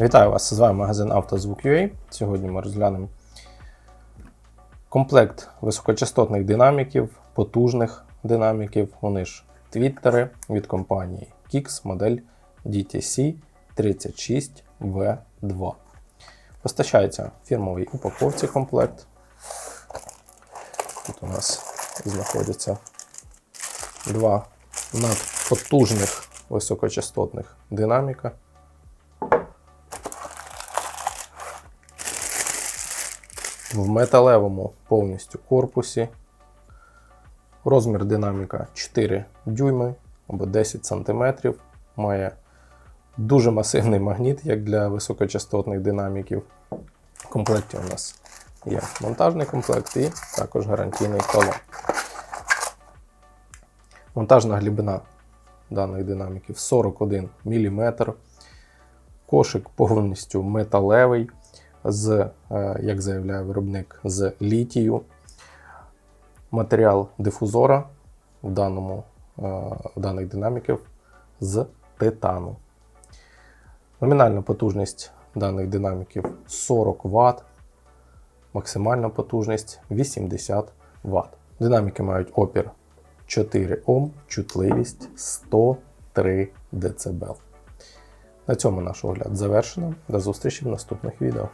Вітаю вас! З вами магазин «Автозвук.UA». Сьогодні ми розглянемо комплект високочастотних динаміків, потужних динаміків. Вони ж твіттери від компанії Kix модель DTC 36V2. Постачається в фірмовій упаковці комплект. Тут у нас знаходяться два надпотужних високочастотних динаміка. В металевому повністю корпусі. Розмір динаміка 4 дюйми або 10 см. Має дуже масивний магніт, як для високочастотних динаміків. В комплекті у нас є монтажний комплект і також гарантійний талон. Монтажна глибина даних динаміків 41 мм. Кошик повністю металевий з, е, як заявляє виробник, з літію. Матеріал дифузора в, даному, е, в даних динаміків з титану. Номінальна потужність даних динаміків 40 Вт, максимальна потужність 80 Вт. Динаміки мають опір 4 Ом, чутливість 103 дБ. На цьому наш огляд завершено. До зустрічі в наступних відео.